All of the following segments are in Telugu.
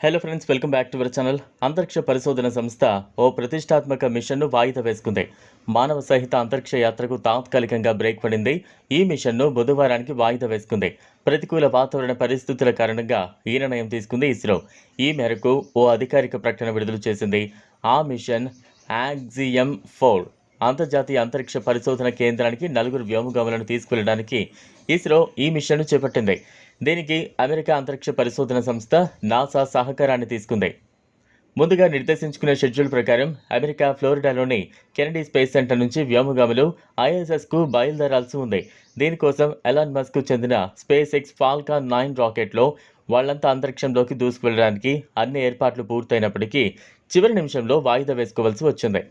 Hello friends welcome back to our channel అంతరిక్ష పరిశోధన సంస్థ ఓ ప్రతిష్టాత్మక మిషన్ను వాయిదా వేసుకుంది. మానవ సహిత అంతరిక్ష యాత్రకు తాత్కాలికంగా బ్రేక్ పడింది. ఈ మిషన్ను బుధవారానికి వాయిదా వేసుకుంది. ప్రతికూల వాతావరణ పరిస్థితుల కారణంగా ఈ నిర్ణయం తీసుకుంది ఇస్రో. ఈ మేరకు ఓ అధికారిక ప్రకటన విడుదల చేసింది. ఆ మిషన్ యాక్సియం ఫోర్ అంతర్జాతీయ అంతరిక్ష పరిశోధన కేంద్రానికి నలుగురు వ్యోమగాములను తీసుకెళ్ళడానికి ఇస్రో ఈ మిషన్ను చేపట్టింది. దీనికి అమెరికా అంతరిక్ష పరిశోధన సంస్థ నాసా సహకారాన్ని తీసుకుంది. ముందుగా నిర్దేశించుకున్న షెడ్యూల్ ప్రకారం అమెరికా ఫ్లోరిడాలోని కెనడీ స్పేస్ సెంటర్ నుంచి వ్యోమగాములు ఐఎస్ఎస్కు బయలుదేరాల్సి ఉంది. దీనికోసం ఎలాన్ మస్క్ చెందిన స్పేస్ ఎక్స్ ఫాల్కాన్ నైన్ రాకెట్లో వాళ్ళంతా అంతరిక్షంలోకి దూసుకువెళ్ళడానికి అన్ని ఏర్పాట్లు పూర్తయినప్పటికీ చివరి నిమిషంలో వాయిదా వేసుకోవాల్సి వచ్చింది.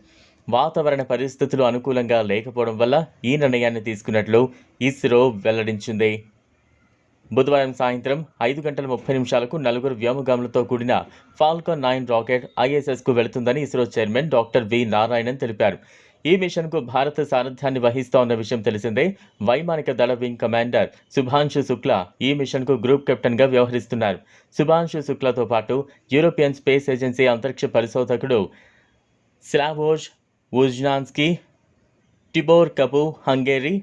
వాతావరణ పరిస్థితులు అనుకూలంగా లేకపోవడం వల్ల ఈ నిర్ణయాన్ని తీసుకున్నట్లు ఇస్రో వెల్లడించింది. బుధవారం సాయంత్రం ఐదు గంటల ముప్పై నిమిషాలకు నలుగురు వ్యోమగాములతో కూడిన ఫాల్కాన్ నైన్ రాకెట్ ఐఎస్ఎస్కు వెళుతుందని ISRO chairman doctor V Narayanan తెలిపారు. ఈ మిషన్కు భారత్ సారథ్యాన్ని వహిస్తోన్న విషయం తెలిసిందే. వైమానిక దళ వింగ్ కమాండర్ శుభాంశు శుక్లా ఈ మిషన్కు గ్రూప్ కెప్టెన్గా వ్యవహరిస్తున్నారు. శుభాంశు శుక్లాతో పాటు యూరోపియన్ స్పేస్ ఏజెన్సీ అంతరిక్ష పరిశోధకుడు Slawosz Uznanski Tibor Kapu Hungary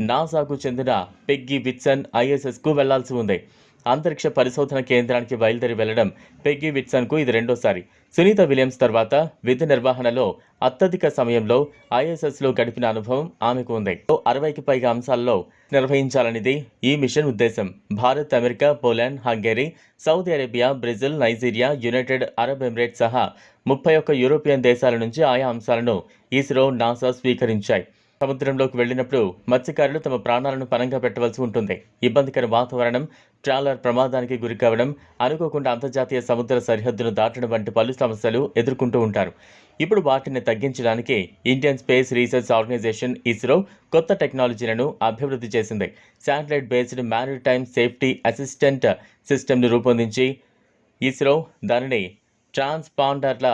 నాసాకు చెందిన పెగ్గి విట్సన్ ఐఎస్ఎస్కు వెళ్ళాల్సి ఉంది అంతరిక్ష పరిశోధన కేంద్రానికి బయలుదేరి వెళ్ళడం పెగ్గి విట్సన్కు ఇది రెండోసారి. సునీత విలియమ్స్ తర్వాత విధి నిర్వహణలో అత్యధిక సమయంలో ఐఎస్ఎస్లో గడిపిన అనుభవం ఆమెకు ఉంది. అరవైకి పైగా అంశాల్లో నిర్వహించాలనేది ఈ మిషన్ ఉద్దేశం. Bharat America Poland Hungary Saudi Arabia Brazil Nigeria United Arab Emirates సహా ముప్పై ఒక్క యూరోపియన్ దేశాల నుంచి ఆయా అంశాలను ఇస్రో నాసా స్వీకరించాయి. సముద్రంలోకి వెళ్ళినప్పుడు మత్స్యకారులు తమ ప్రాణాలను పనంగా పెట్టవలసి ఉంటుంది. ఇబ్బందికర వాతావరణం ట్రాలర్ ప్రమాదానికి గురికావడం అనుకోకుండా అంతర్జాతీయ సముద్ర సరిహద్దును దాటడం వంటి పలు సమస్యలు ఎదుర్కొంటూ ఉంటారు. ఇప్పుడు వాటిని తగ్గించడానికి Indian Space Research Organisation ISRO కొత్త టెక్నాలజీలను అభివృద్ధి చేసింది. Satellite based maritime safety assistant సిస్టమ్ను రూపొందించి ఇస్రో దానిని ట్రాన్స్పాండర్ల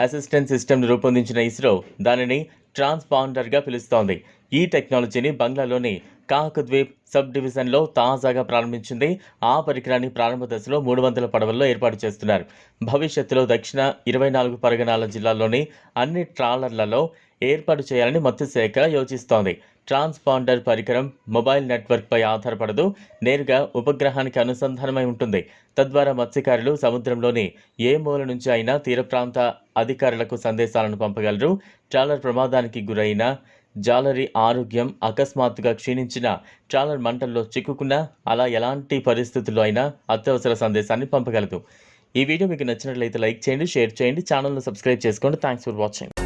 అసిస్టెంట్ సిస్టమ్ను రూపొందించిన ఇస్రో దానిని ట్రాన్స్పాండర్గా పిలుస్తోంది. ఈ టెక్నాలజీని బంగ్లాలోని కాకద్వీప్ సబ్ డివిజన్లో తాజాగా ప్రారంభించింది. ఆ పరికరాన్ని ప్రారంభ దశలో మూడు వందల పడవల్లో ఏర్పాటు చేస్తున్నారు. భవిష్యత్తులో దక్షిణ ఇరవై నాలుగు పరగణాల జిల్లాల్లోని అన్ని ట్రాలర్లలో ఏర్పాటు చేయాలని మత్స్యశాఖ యోచిస్తోంది. ట్రాన్స్పాండర్ పరికరం మొబైల్ నెట్వర్క్పై ఆధారపడదు. నేరుగా ఉపగ్రహానికి అనుసంధానమై ఉంటుంది. తద్వారా మత్స్యకారులు సముద్రంలోని ఏ మూల నుంచి అయినా తీర ప్రాంత అధికారులకు సందేశాలను పంపగలరు. ట్రాలర్ ప్రమాదానికి గురైన జాలరీ ఆరోగ్యం అకస్మాత్తుగా క్షీణించిన ట్రాలర్ మంటల్లో చిక్కుకున్నా అలా ఎలాంటి పరిస్థితుల్లో అయినా అత్యవసర సందేశాన్ని పంపగలదు. ఈ వీడియో మీకు నచ్చినట్లయితే లైక్ చేయండి షేర్ చేయండి ఛానల్ను సబ్స్క్రైబ్ చేసుకోండి. Thanks for watching.